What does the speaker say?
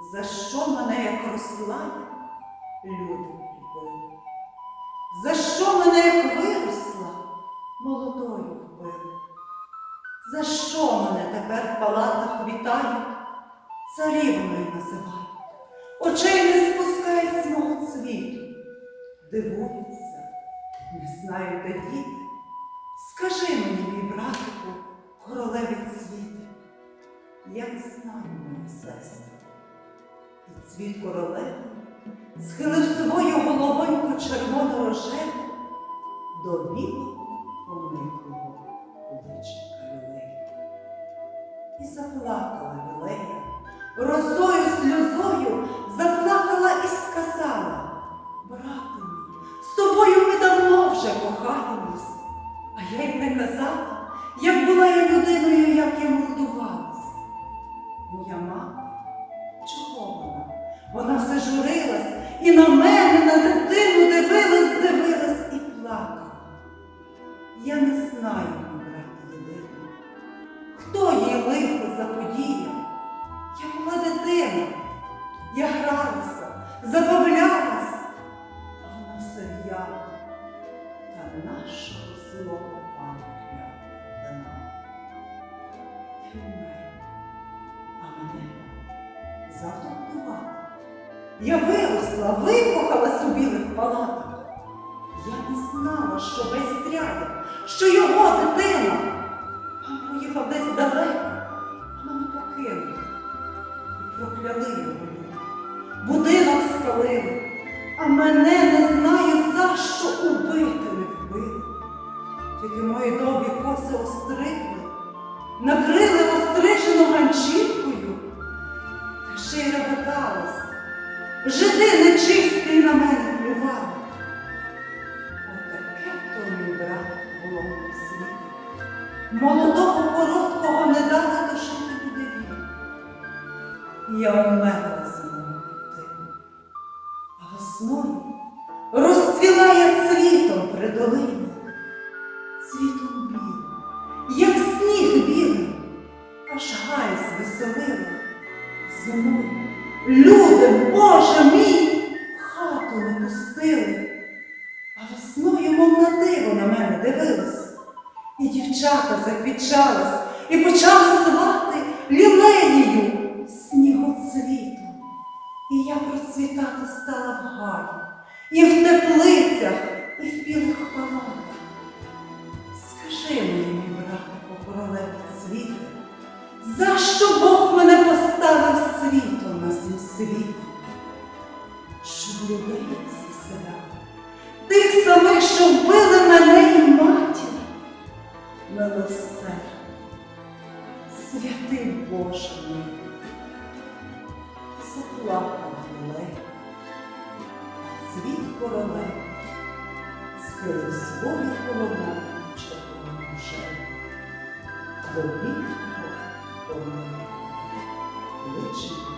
За що мене, як росла, люди любили? За що мене, як виросла, молодою вбили? За що мене тепер в палатах вітають, царівною називають? Очей не спускають з мого цвіту, дивуються, не знаю, де діти. Скажи мені, мій братику, королеві цвіти, як знаю мою сестру. І цвіт королеви схилив свою головоньку червоно рожеву до білого пониклого личика лілеї. І заплакала лілея, росою сльозою заплакала і сказала, брате мій, з тобою ми давно вже кохаємось. А я й не казала, як була я людиною, як я мордувалась. Вона все журилась і на мене, на дитину дивилась, дивилась і плакала. Я не знаю, мій брат єдиний, хто їй лихо заподіяв. Я була дитина, я гралася, забавлялась, а вона все та нашого злого пана дана. Ти вмер, а мене задовбувала. Я виросла, викохалась у білих палатах. Я не знала, що весь байстряє, що його дитина. Пан поїхав десь далеко, а мене покинув. І прокляли його люди. Будинок спалили, а мене не знаю, за що убити не вбили. Тільки мої довгі коси остригли, накрили острижену ганчіркою, та ще й реготалась. Жиди нечистий на мене плювали. Отаке то мій брат було на світі. Молодого короткого не дали дожити людині. Я вмерла з дитину, а весною розцвіла я цвітом при долині, цвітом білим, як Боже мій, хату не пустили, а весною, мов на диво на мене дивилась. І дівчата заквічались і почали звати лілеєю снігоцвітом. І я процвітати стала в гарі, і в теплицях, і в білих палатах. Скажи мені, мій братику, королева цвіти, за що Бог що вбили мене і матір, милосерд, святий Боже мій, заплакав лелей, цвіт королев, схилив свою голову червону душею, до білого помилу, личить